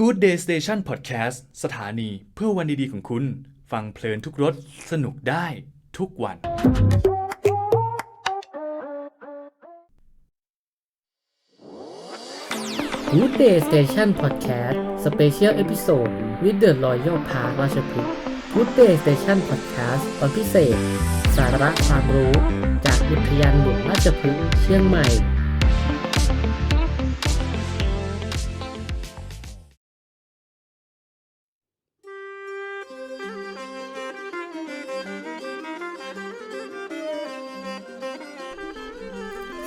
Good Day Station Podcast สถานีเพื่อวันดีๆของคุณ ฟังเพลินทุกรถสนุกได้ทุกวัน Good Day Station Podcast Special Episode with the Royal Park ราชพฤกษ์ Good Day Station Podcast ตอนพิเศษ สาระความรู้ จากอุทยานหลวงราชพฤกษ์เชียงใหม่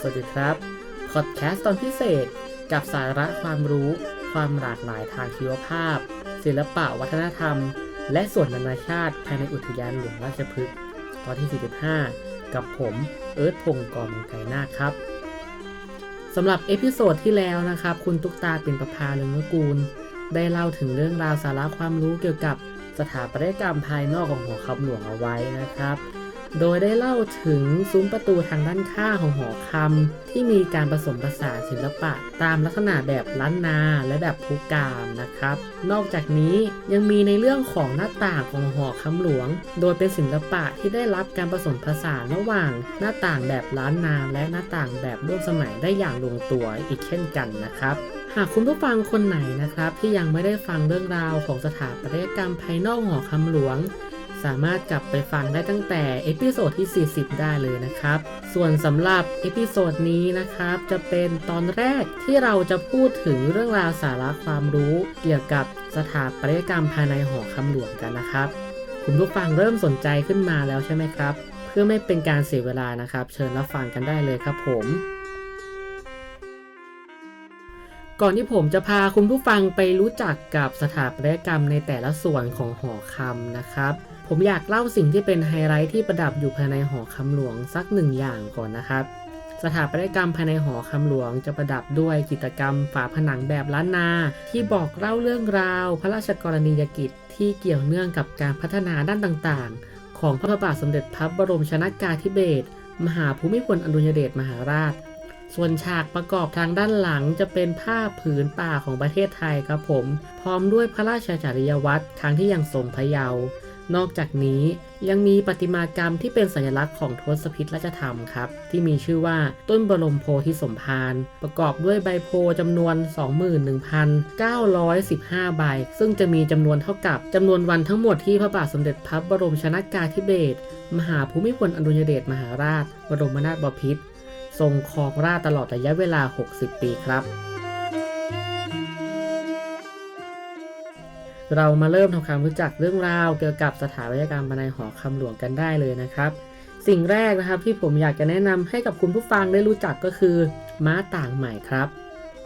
วัสดีครับพอดแคสต์ตอนพิเศษกับสาระความรู้ ความหลากหลายทางชีวภาพ ศิลปะวัฒนธรรม และส่วนนานาชาติภายในอุทยานหลวงราชพฤกษ์ตอนที่ 45 กับผมเอิร์ธพงศ์กรมไกรนาครับสำหรับเอพิโซดที่แล้วนะครับ คุณตุ๊กตาปิ่นประภาเลืองนุกูล ได้เล่าถึงเรื่องราวสาระความรู้เกี่ยวกับสถาปัตยกรรมภายนอกของหอคำหลวงเอาไว้นะครับ โดยได้เล่าถึงซุ้มประตูทางด้านข้างของหอคำที่มีการผสมผสานศิลปะ ตามลักษณะแบบล้านนาและแบบภูกามนะครับ นอกจากนี้ยังมีในเรื่องของหน้าต่างของหอคำหลวง โดยเป็นศิลปะที่ได้รับการผสมผสานระหว่าง หน้าต่างแบบล้านนาและหน้าต่างแบบร่วมสมัยได้อย่างลงตัวอีกเช่นกันนะครับหากคุณผู้ฟังคนไหนนะครับที่ยังไม่ได้ฟังเรื่องราวของสถาปัตยกรรมภายนอกหอคำหลวง สามารถกลับไปฟังได้ตั้งแต่เอพิโซดที่ 40 ได้เลยนะครับ ส่วนสำหรับเอพิโซดนี้นะครับ จะเป็นตอนแรกที่เราจะพูดถึงเรื่องราวสาระความรู้เกี่ยวกับสถาปัตยกรรมภายในหอคำหลวงกันนะครับ คุณผู้ฟังเริ่มสนใจขึ้นมาแล้วใช่ไหมครับ เพื่อไม่เป็นการเสียเวลานะครับ เชิญรับฟังกันได้เลยครับผมก่อนที่ผมจะพาคุณผู้ฟังไปรู้จักกับสถาปัตยกรรมในแต่ละส่วนของหอคำนะครับ ผมอยากเล่าสิ่งที่เป็นไฮไลท์ที่ประดับอยู่ภายในหอคำหลวงสักหนึ่งอย่างก่อนนะครับ สถาปัตยกรรมภายในหอคำหลวงจะประดับด้วยจิตรกรรมฝาผนังแบบล้านนา ที่บอกเล่าเรื่องราว พระราชกรณียกิจที่เกี่ยวเนื่องกับการพัฒนาด้านต่างๆ ของพระบาทสมเด็จพระบรมชนากาธิเบศรมหาภูมิพลอดุลยเดชมหาราช ส่วนฉากประกอบทางด้านหลังจะเป็นภาพผืนป่าของประเทศไทยครับผม พร้อมด้วยพระราชจริยวัตรครั้งที่ยังทรงพระเยาว์ นอกจากนี้ยังมีประติมากรรมที่เป็นสัญลักษณ์ของทศพิธราชธรรมครับ ที่มีชื่อว่าต้นบรมโพธิสมภารประกอบด้วยใบโพจำนวน 21,915 ใบ ซึ่งจะมีจำนวนเท่ากับจำนวนวันทั้งหมดที่พระบาทสมเด็จพระบรมชนากาธิเบศรมหาภูมิพลอดุลยเดชมหาราช บรมนาถบพิตรทรงครองราชตลอดระยะเวลา 60 ปีครับ เรามาเริ่มทำความรู้จักเรื่องราวเกี่ยวกับสถาปัตยกรรมภายในหอคำหลวงกันได้เลยนะครับ สิ่งแรกนะครับที่ผมอยากจะแนะนำให้กับคุณผู้ฟังได้รู้จักก็คือ ม้าต่างใหม่ครับ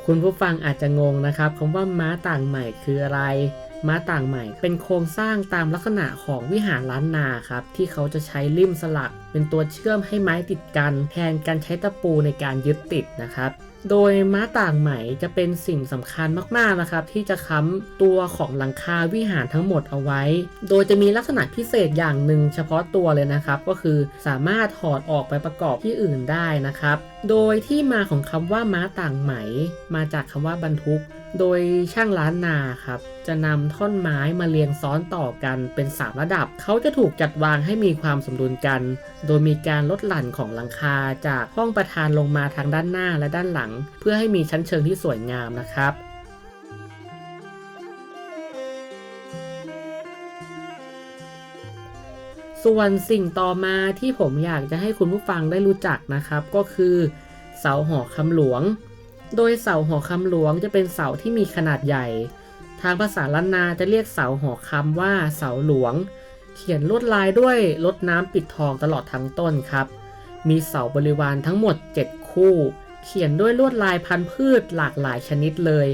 คุณผู้ฟังอาจจะงงนะครับคำว่าม้าต่างใหม่คืออะไร ม้าต่างใหม่ เป็นโครงสร้างตามลักษณะของวิหารล้านนาครับ ที่เขาจะใช้ลิมสลัก เป็นตัวเชื่อมให้ไม้ติดกันแทนการใช้ตะปูในการยึดติดนะครับโดยม้าต่างไหมจะเป็นสิ่งสำคัญมากๆนะครับ ที่จะค้ำตัวของหลังคาวิหารทั้งหมดเอาไว้ โดยจะมีลักษณะพิเศษอย่างหนึ่งเฉพาะตัวเลยนะครับ ก็คือสามารถถอดออกไปประกอบที่อื่นได้นะครับ โดยที่มาของคำว่าม้าต่างไหม มาจากคำว่าบรรทุก โดยช่างล้านนาครับ จะนำท่อนไม้มาเรียงซ้อนต่อกันเป็น 3 ระดับ เขาจะถูกจัดวางให้มีความสมดุลกัน โดยมีการลดหลั่นของหลังคาจากห้องประธานลงมาทางด้านหน้าและด้านหลัง เพื่อให้มีชั้นเชิงที่สวยงามนะครับส่วนสิ่งต่อมาที่ผมอยากจะให้คุณผู้ฟังได้รู้จักนะครับ ก็คือ เสาหอคำหลวง โดยเสาหอคำหลวงจะเป็นเสาที่มีขนาดใหญ่ ทางภาษาล้านนาจะเรียกเสาหอคำว่าเสาหลวง เขียนลวดลายด้วยรดน้ำปิดทองตลอดทั้งต้นครับ มีเสาบริวารทั้งหมด 7 คู่ เขียนด้วยลวดลายพันธุ์พืชหลากหลายชนิดเลย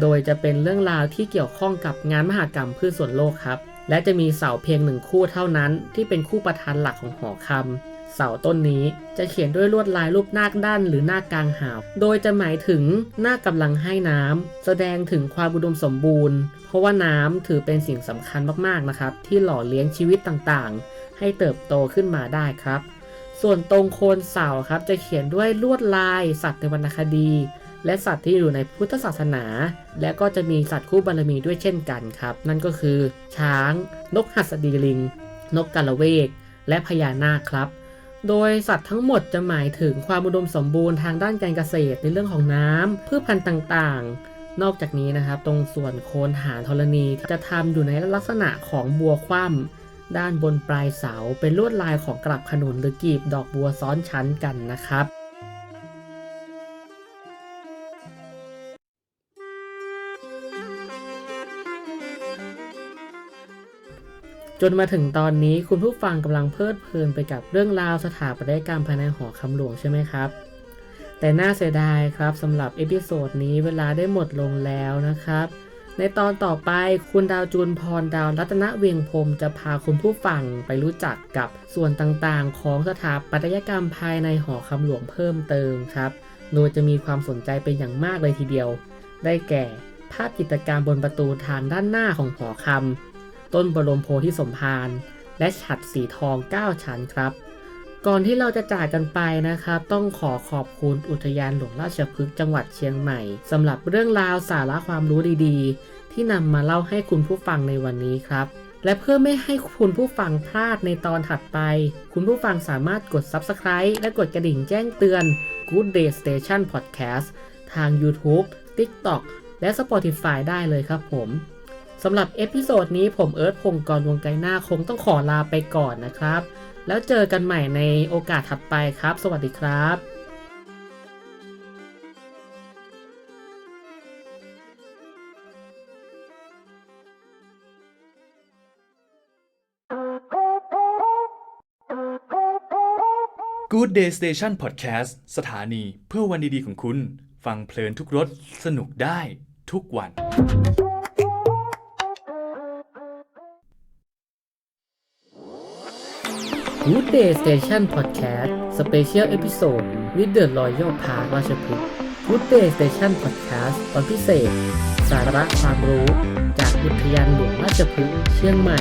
โดยจะเป็นเรื่องราวที่เกี่ยวข้องกับงานมหากรรมพืชส่วนโลกครับ และจะมีเสาเพียงหนึ่งคู่เท่านั้น ที่เป็นคู่ประธานหลักของหอคำ เสาต้นนี้จะเขียนด้วยลวดลายรูปนาคด้านหรือนาคกลางหาว โดยจะหมายถึงนาคกำลังให้น้ำแสดงถึงความอุดมสมบูรณ์ เพราะว่าน้ำถือเป็นสิ่งสำคัญมากๆนะครับ ที่หล่อเลี้ยงชีวิตต่างๆ ให้เติบโตขึ้นมาได้ครับ ส่วนตรงโคนเสาครับจะเขียนด้วยลวดลายสัตว์ในวรรณคดี และสัตว์ที่อยู่ในพุทธศาสนา และก็จะมีสัตว์คู่บารมีด้วยเช่นกันครับ นั่นก็คือ ช้าง นกหัสดีลิง นกกาละเวก และพญานาคครับ โดยสัตว์ทั้งหมดจะหมายถึงความอุดมสมบูรณ์ทางด้านการเกษตรในเรื่องของน้ำพืชพันธุ์ต่างๆ นอกจากนี้นะครับ ตรงส่วนโคนหางธรณีจะทำอยู่ในลักษณะของบัวคว่ำด้านบนปลายเสาเป็นลวดลายของกลับขนุนหรือกีบดอกบัวซ้อนชั้นกันนะครับ จนมาถึงตอนนี้คุณผู้ฟังกำลังเพลิดเพลินไปกับเรื่องราวสถาปัตยกรรมภายในหอคำหลวงใช่ไหมครับ แต่น่าเสียดายครับสำหรับเอพิโซดนี้เวลาได้หมดลงแล้วนะครับ ในตอนต่อไปคุณดาวจูนพรดาวรัตนเวียงพรมจะพาคุณผู้ฟังไปรู้จักกับส่วนต่างๆ ของสถาปัตยกรรมภายในหอคำหลวงเพิ่มเติมครับ โดยจะมีความสนใจเป็นอย่างมากเลยทีเดียว ได้แก่ภาพจิตรกรรมบนประตูทางด้านหน้าของหอคำ ต้นบรมโพธิสมภารและฉัดสีทอง 9 ชั้นครับ ก่อนที่เราจะจากกันไปนะครับ ต้องขอขอบคุณอุทยานหลวงราชพฤกษ์จังหวัดเชียงใหม่สำหรับเรื่องราวสาระความรู้ดีๆ ที่นำมาเล่าให้คุณผู้ฟังในวันนี้ครับและเพื่อไม่ให้คุณผู้ฟังพลาดในตอนถัดไป คุณผู้ฟังสามารถกด Subscribe และกดกระดิ่งแจ้งเตือน Good Day Station Podcast ทาง YouTube TikTok และ Spotify ได้เลยครับผม สำหรับเอพิโซดนี้ผมเอิร์ธพงศกรวงไกรหน้าคงต้องขอลาไปก่อนนะครับ แล้วเจอกันใหม่ในโอกาสถัดไปครับ สวัสดีครับ Good Day Station Podcast สถานีเพื่อวันดีๆของคุณ ฟังเพลินทุกรสสนุกได้ทุกวัน Good Day Station Podcast Special Episode with the Royal Park ราชพฤกษ์ Good Day Station Podcast ตอนพิเศษ สาระความรู้ จากอุทยานหลวงราชพฤกษ์เชียงใหม่